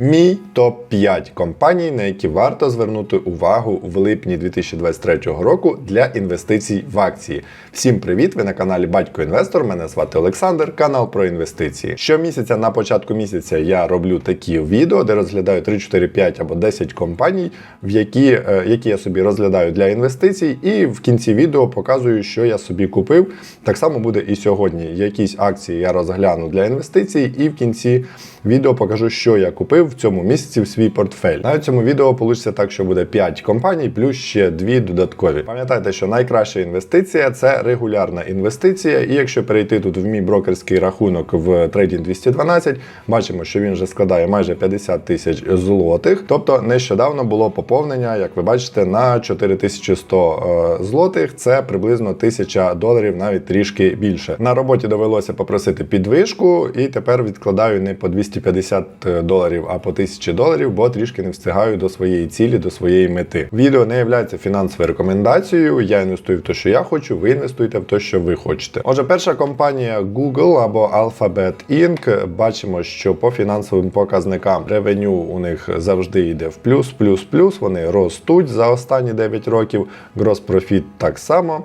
Мій топ 5 компаній, на які варто звернути увагу в липні 2023 року для інвестицій в акції. Всім привіт! Ви на каналі Батько Інвестор. Мене звати Олександр, канал про інвестиції. Щомісяця на початку місяця я роблю такі відео, де розглядаю 3, 4, 5 або 10 компаній, в які, е, які я собі розглядаю для інвестицій, і в кінці відео показую, що я собі купив. Так само буде і сьогодні. Якісь акції я розгляну для інвестицій, і в кінці відео покажу, що я купив в цьому місяці в свій портфель. На цьому відео вийде так, що буде 5 компаній, плюс ще 2 додаткові. Пам'ятайте, що найкраща інвестиція це регулярна інвестиція. І якщо перейти тут в мій брокерський рахунок в Trading 212, бачимо, що він вже складає майже 50 тисяч злотих. Тобто нещодавно було поповнення, як ви бачите, на 4100 е, злотих. Це приблизно 1000 доларів, навіть трішки більше. На роботі довелося попросити підвишку, і тепер відкладаю не по 250 доларів, а по 1000 доларів, бо трішки не встигаю до своєї цілі, до своєї мети. Відео не є фінансовою рекомендацією. Я інвестую в те, що я хочу. Ви інвестуйте в те, що ви хочете. Отже, перша компанія Google або Alphabet Inc. Бачимо, що по фінансовим показникам ревеню у них завжди йде в плюс, плюс, плюс. Вони ростуть за останні 9 років. Gross Profit так само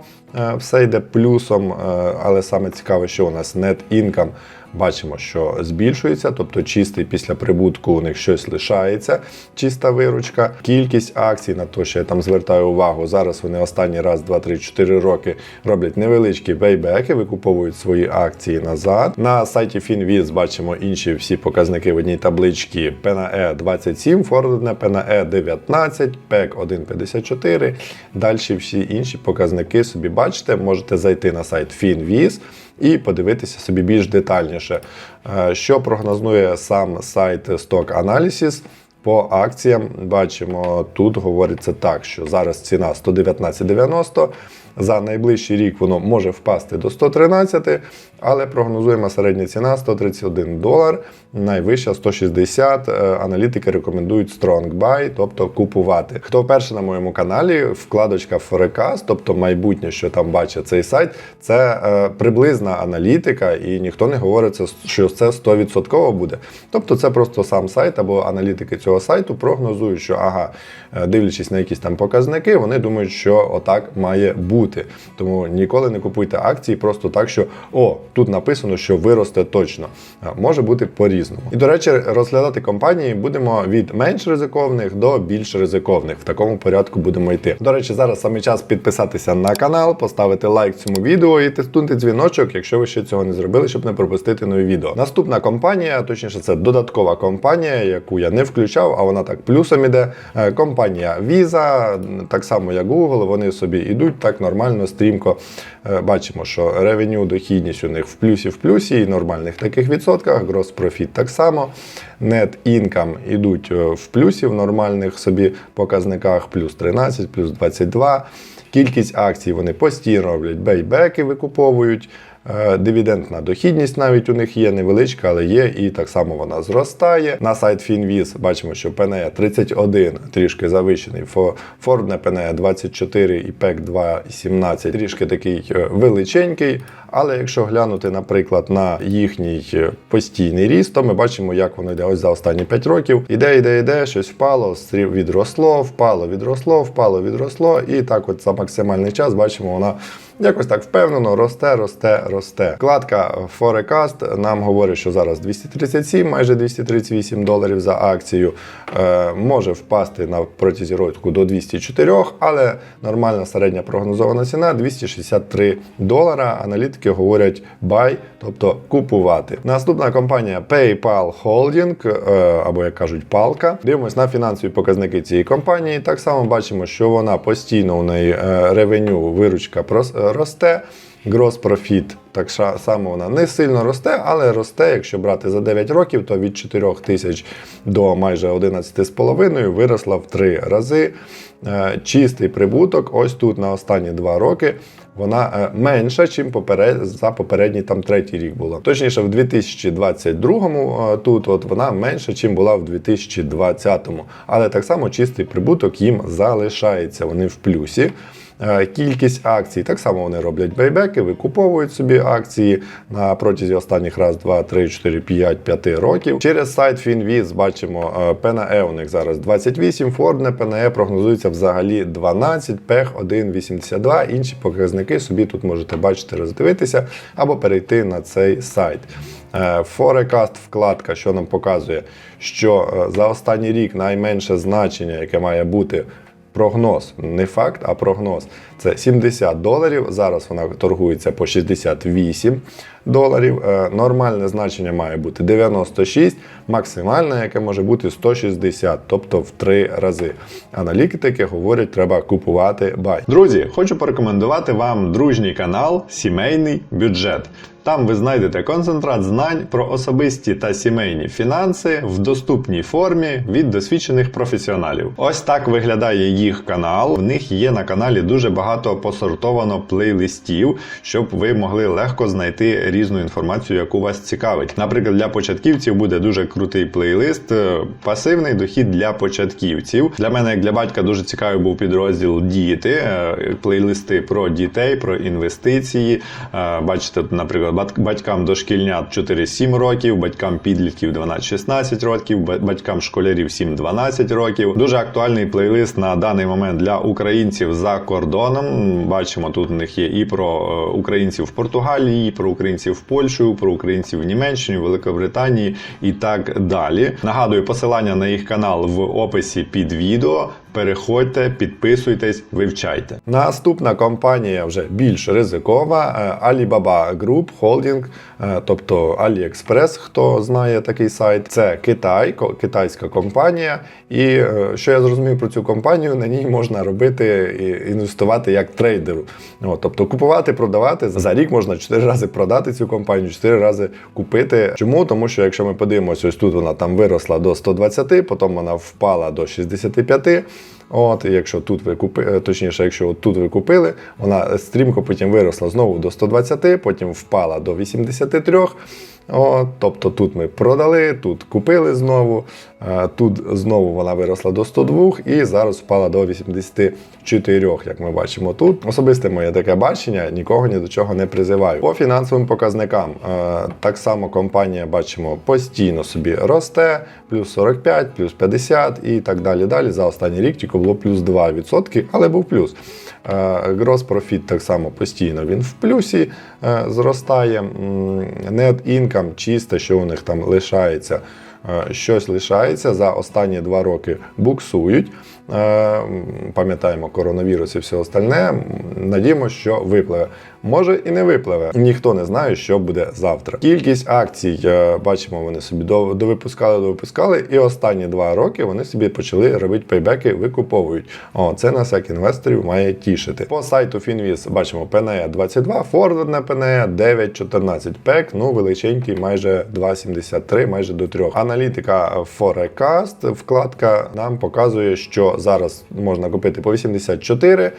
все йде плюсом, е, але саме цікаве, що у нас net income бачимо, що збільшується, тобто чистий після прибутку у них щось лишається, чиста виручка. Кількість акцій на те, що я там звертаю увагу. Зараз вони останні раз, два, три, чотири роки роблять невеличкі бейбеки, викуповують свої акції назад. На сайті Finviz бачимо інші всі показники в одній табличці PNE 27, Фордне PNE 19, PEC 1,54. Далі всі інші показники собі бачите, можете зайти на сайт Finviz і подивитися собі більш детальніше, Е, що прогнозує сам сайт Stock Analysis. По акціям бачимо, тут говориться так, що зараз ціна 119,90. За найближчий рік воно може впасти до 113, але прогнозуємо середня ціна 131 долар, найвища 160. Е, Аналітики рекомендують strong buy, тобто купувати. Хто вперше на моєму каналі, вкладочка Forecast, тобто майбутнє, що там бачить цей сайт, це е, приблизна аналітика, і ніхто не говорить, що це 100% буде. Тобто це просто сам сайт або аналітики цього сайту прогнозують, що ага, е, дивлячись на якісь там показники, вони думають, що отак має бути. Тому ніколи не купуйте акції просто так, що о, тут написано, що виросте точно. Може бути по-різному. І до речі, розглядати компанії будемо від менш ризиковних до більш ризиковних. В такому порядку будемо йти. До речі, зараз саме час підписатися на канал, поставити лайк цьому відео і тиснути дзвіночок, якщо ви ще цього не зробили, щоб не пропустити нові відео. Наступна компанія, точніше, це додаткова компанія, яку я не включав, а вона так плюсом іде. Е, Компанія Visa, так само як Google, вони собі йдуть так нормально, стрімко. Е, Бачимо, що ревеню, дохідність у них в плюсі в плюсі і нормальних таких відсотках. Gross Profit так само. Net Income йдуть е, в плюсі в нормальних собі показниках, плюс 13, плюс 22. Кількість акцій вони постійно роблять бейбеки, викуповують. Е, Дивідендна дохідність навіть у них є невеличка, але є, і так само вона зростає. На сайт Finviz бачимо, що PNE 31 трішки завищений, Ford PNE 24 і PEC 2,17 трішки такий е, величенький. Але якщо глянути, наприклад, на їхній е, постійний ріст, то ми бачимо, як воно йде ось за останні 5 років. Іде, іде, іде, щось впало, відросло, впало, відросло, впало, відросло. І так, от за максимальний час бачимо, вона якось так впевнено росте, росте, росте. Вкладка Forecast нам говорить, що зараз 237, майже 238 доларів за акцію. Е, може впасти на протязі року до 204, але нормальна середня прогнозована ціна 263 долара. Аналітики говорять buy, тобто купувати. Наступна компанія PayPal Holding, е, або як кажуть, палка. Дивимось на фінансові показники цієї компанії. Так само бачимо, що вона постійно у неї е, ревеню, виручка прос- е, росте. Gross Profit так само вона не сильно росте, але росте, якщо брати за 9 років, то від 4 тисяч до майже 11,5 виросла в 3 рази. Е, Чистий прибуток, ось тут на останні 2 роки. Вона е, менша, ніж поперед, за попередній там третій рік була. Точніше, в 2022-му е, тут от вона менша, ніж була в 2020-му. Але так само чистий прибуток їм залишається. Вони в плюсі. Е, Кількість акцій так само вони роблять бейбеки, викуповують собі акції на протязі останніх раз, два, три, чотири, п'ять, п'яти років. Через сайт Finviz бачимо ПНЕ у них зараз 28, Фордне ПНЕ прогнозується взагалі 12, ПЕХ 1,82. Інші показники собі тут можете бачити, роздивитися або перейти на цей сайт. Е, Forecast вкладка, що нам показує, що е, за останній рік найменше значення, яке має бути прогноз, не факт, а прогноз. Це 70 доларів. Зараз вона торгується по 68 доларів. Е, Нормальне значення має бути 96, максимальне, яке може бути 160, тобто в три рази. Аналітики говорять, треба купувати бай. Друзі, хочу порекомендувати вам дружній канал Сімейний бюджет. Там ви знайдете концентрат знань про особисті та сімейні фінанси в доступній формі від досвідчених професіоналів. Ось так виглядає їх канал. В них є на каналі дуже багато посортовано плейлистів, щоб ви могли легко знайти різну інформацію, яку вас цікавить. Наприклад, для початківців буде дуже крутий плейлист е, Пасивний дохід для початківців. Для мене, як для батька, дуже цікавий був підрозділ Діти, е, плейлисти про дітей, про інвестиції. Е, Бачите, наприклад, батькам дошкільнят 4-7 років, батькам підлітків 12-16 років, батькам школярів 7-12 років. Дуже актуальний плейлист на даний момент для українців за кордоном. Бачимо, тут у них є і про українців в Португалії, і про українців в Польщу, про українців в Німеччині, Великобританії і так далі. Нагадую, посилання на їх канал в описі під відео. Переходьте, підписуйтесь, вивчайте. Наступна компанія вже більш ризикова. е, Alibaba Group Holding, е, тобто AliExpress, хто знає такий сайт. Це Китай, китайська компанія. І е, що я зрозумів про цю компанію, на ній можна робити і інвестувати як трейдеру. От, тобто купувати, продавати за рік можна 4 рази продати цю компанію, 4 рази купити. Чому? Тому що якщо ми подивимося, ось тут вона там виросла до 120, потім вона впала до 65. От, якщо тут ви купили, точніше, якщо от тут ви купили, вона стрімко потім виросла знову до 120, потім впала до 83. От, тобто тут ми продали, тут купили знову, е, тут знову вона виросла до 102 і зараз впала до 84, як ми бачимо тут. Особисте моє таке бачення, нікого ні до чого не призиваю. По фінансовим показникам е, так само компанія бачимо постійно собі росте, плюс 45, плюс 50 і так далі. Далі за останній рік тільки було плюс 2%, але був плюс. Грос профіт так само постійно він в плюсі е, зростає. Net income чисте, що у них там лишається. Е, Щось лишається за останні два роки буксують. Е, Пам'ятаємо коронавірус і все остальне. Надіємо, що випливе. Може і не випливе. Ніхто не знає, що буде завтра. Кількість акцій, е, бачимо, вони собі до- довипускали, довипускали, і останні два роки вони собі почали робити пейбеки, викуповують. О, це нас як інвесторів має тішити. По сайту Finviz бачимо PNE 22, форвардне PNE 9,14 PEC, ну величенький, майже 2,73, майже до 3. Аналітика Forecast, вкладка нам показує, що зараз можна купити по 84.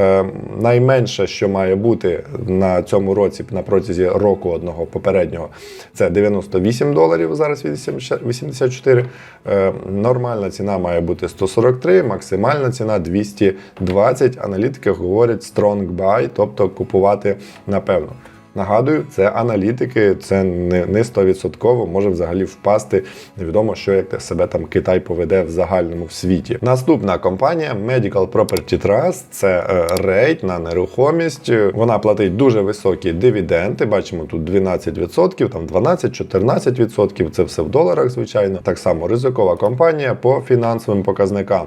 Е, найменше, що має бути на цьому році, на протязі року одного попереднього, це 98 доларів, зараз 84. Е, нормальна ціна має бути 143, максимальна ціна 220. Аналітики говорять strong buy, тобто купувати напевно. Нагадую, це аналітики, це не, не 100%, може взагалі впасти. Невідомо, що як себе там Китай поведе в загальному в світі. Наступна компанія Medical Property Trust це е, рейд на нерухомість. Вона платить дуже високі дивіденди. Бачимо тут 12%, там 12-14%. Це все в доларах, звичайно. Так само ризикова компанія по фінансовим показникам.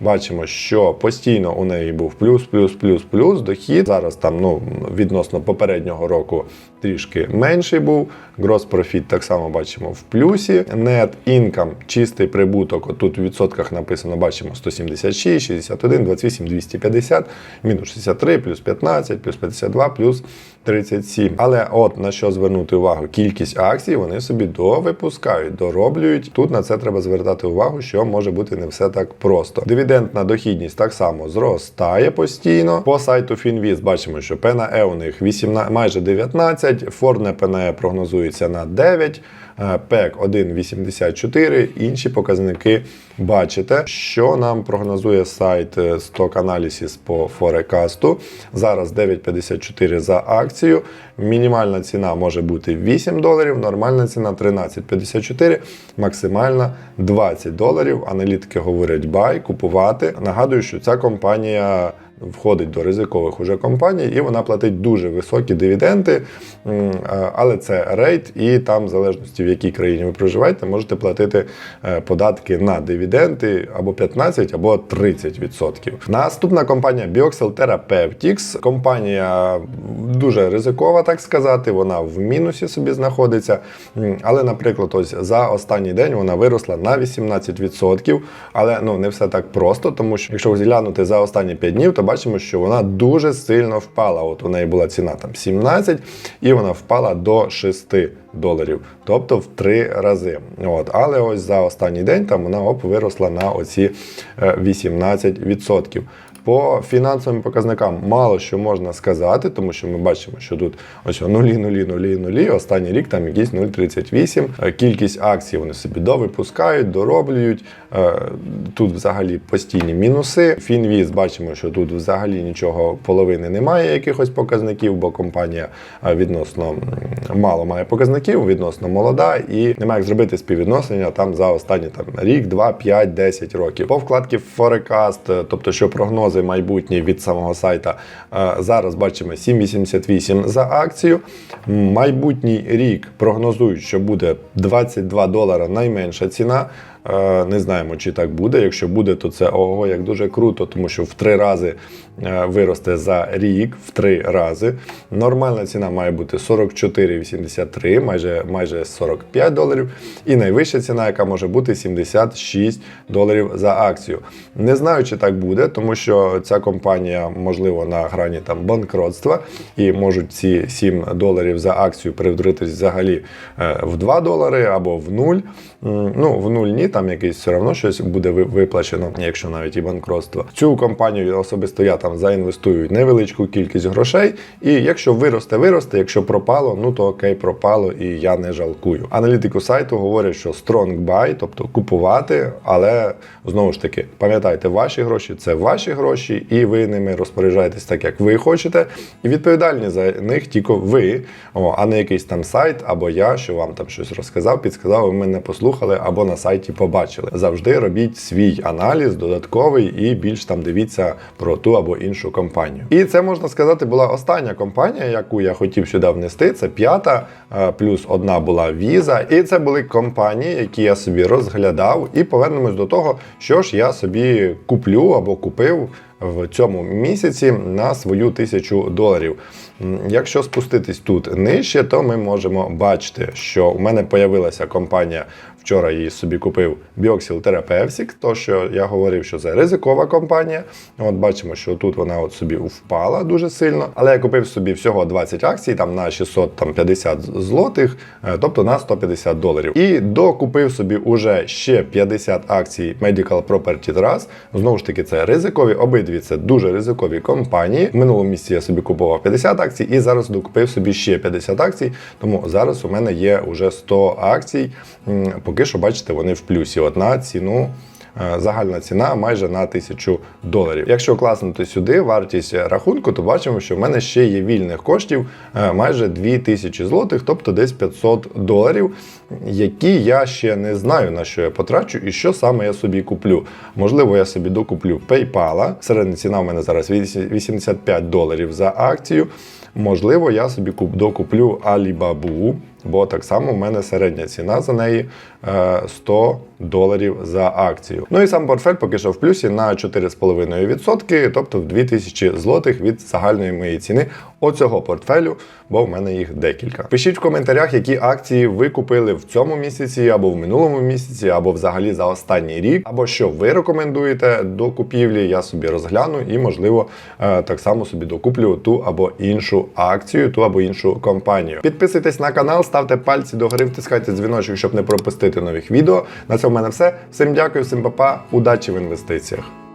Бачимо, що постійно у неї був плюс, плюс, плюс, плюс дохід. Зараз там ну відносно попереднього року трішки менший був. Грос профіт так само бачимо в плюсі. Net income, чистий прибуток. Отут в відсотках написано, бачимо 176, 61, 28, 250, мінус 63, плюс 15, плюс 52, плюс 37. Але от на що звернути увагу? Кількість акцій вони собі довипускають, дороблюють. Тут на це треба звертати увагу, що може бути не все так просто. Дивідендна дохідність так само зростає постійно. По сайту Finviz бачимо, що PNE у них 18, майже 19, Форне PNE прогнозується на 9. е, PEC 1.84, інші показники бачите, що нам прогнозує сайт е, Stock Analysis по Форекасту. Зараз 9,54 за акцію. Мінімальна ціна може бути 8 доларів, нормальна ціна 13,54, максимальна 20 доларів. Аналітики говорять бай, купувати. Нагадую, що ця компанія входить до ризикових уже компаній, і вона платить дуже високі дивіденди. Е, Але це рейд, і там, в залежності в якій країні ви проживаєте, можете платити е, податки на дивіденди або 15, або 30%. Наступна компанія Bioxel Therapeutics. Компанія дуже ризикова, так сказати. Вона в мінусі собі знаходиться. Але, наприклад, ось за останній день вона виросла на 18%. Але ну не все так просто, тому що якщо глянути за останні 5 днів, то бачимо, що вона дуже сильно впала. От у неї була ціна там 17, і вона впала до 6 доларів, тобто в 3 рази. От. Але ось за останній день там вона оп, виросла на оці е, 18%. По фінансовим показникам мало що можна сказати, тому що ми бачимо, що тут ось нулі, нулі, нулі, нулі. Останній рік там якісь 0,38. Е, Кількість акцій вони собі довипускають, дороблюють. Е, Тут взагалі постійні мінуси. Фінвіз бачимо, що тут взагалі нічого половини немає, якихось показників, бо компанія е, відносно мало має показників, відносно молода, і немає як зробити співвідношення там за останні там рік, 2, 5, 10 років. По вкладці Forecast, е, тобто що прогнози майбутні від самого сайта, зараз бачимо 7,88 за акцію. Майбутній рік прогнозують, що буде 22 долара найменша ціна. Е, Не знаємо, чи так буде. Якщо буде, то це ого, як дуже круто, тому що в три рази е, виросте за рік, в три рази. Нормальна ціна має бути 44,83, майже, майже 45 доларів. І найвища ціна, яка може бути 76 доларів за акцію. Не знаю, чи так буде, тому що ця компанія, можливо, на грані там банкротства, і можуть ці 7 доларів за акцію перевдритись взагалі е, в 2 долари або в 0. Ну, в 0 ні, там якийсь все одно щось буде виплачено, якщо навіть і банкротство. Цю компанію особисто я там заінвестую невеличку кількість грошей. І якщо виросте, виросте, якщо пропало, ну то окей, пропало, і я не жалкую. Аналітику сайту говорять, що strong buy, тобто купувати, але знову ж таки, пам'ятайте, ваші гроші це ваші гроші, і ви ними розпоряджаєтесь так, як ви хочете, і відповідальні за них тільки ви, а не якийсь там сайт або я, що вам там щось розказав, підсказав, ви мене послухали або на сайті побачили. Завжди робіть свій аналіз додатковий і більш там дивіться про ту або іншу компанію. І це можна сказати була остання компанія, яку я хотів сюди внести. Це п'ята, е, плюс одна була віза. І це були компанії, які я собі розглядав. І повернемось до того, що ж я собі куплю або купив в цьому місяці на свою тисячу доларів. Якщо спуститись тут нижче, то ми можемо бачити, що у мене появилася компанія. Вчора її собі купив Bioxil Therapeutics, то що я говорив, що це ризикова компанія. От бачимо, що тут вона от собі впала дуже сильно. Але я купив собі всього 20 акцій там на 650 злотих, е, тобто на 150 доларів. І докупив собі уже ще 50 акцій Medical Property Trust. Знову ж таки, це ризикові. Обидві це дуже ризикові компанії. В минулому місці я собі купував 50 акцій, і зараз докупив собі ще 50 акцій. Тому зараз у мене є уже 100 акцій. Поки що, бачите, вони в плюсі. От на ціну. е, Загальна ціна майже на 1000 доларів. Якщо класнути сюди вартість рахунку, то бачимо, що в мене ще є вільних коштів е, майже 2000 злотих, тобто десь 500 доларів, які я ще не знаю на що я потрачу і що саме я собі куплю. Можливо, я собі докуплю PayPal. Середня ціна в мене зараз 85 доларів за акцію. Можливо, я собі куп- докуплю Alibaba, бо так само в мене середня ціна за неї 100 доларів за акцію. Ну і сам портфель поки що в плюсі на 4,5%, тобто в 2000 злотих від загальної моєї ціни оцього портфелю, бо в мене їх декілька. Пишіть в коментарях, які акції ви купили в цьому місяці, або в минулому місяці, або взагалі за останній рік, або що ви рекомендуєте до купівлі. Я собі розгляну і, можливо, е, так само собі докуплю ту або іншу акцію, ту або іншу компанію. Підписуйтесь на канал, ставте пальці догори, втискайте дзвіночок, щоб не пропустити нових відео. На цьому в мене все. Всім дякую, всім па-па, удачі в інвестиціях.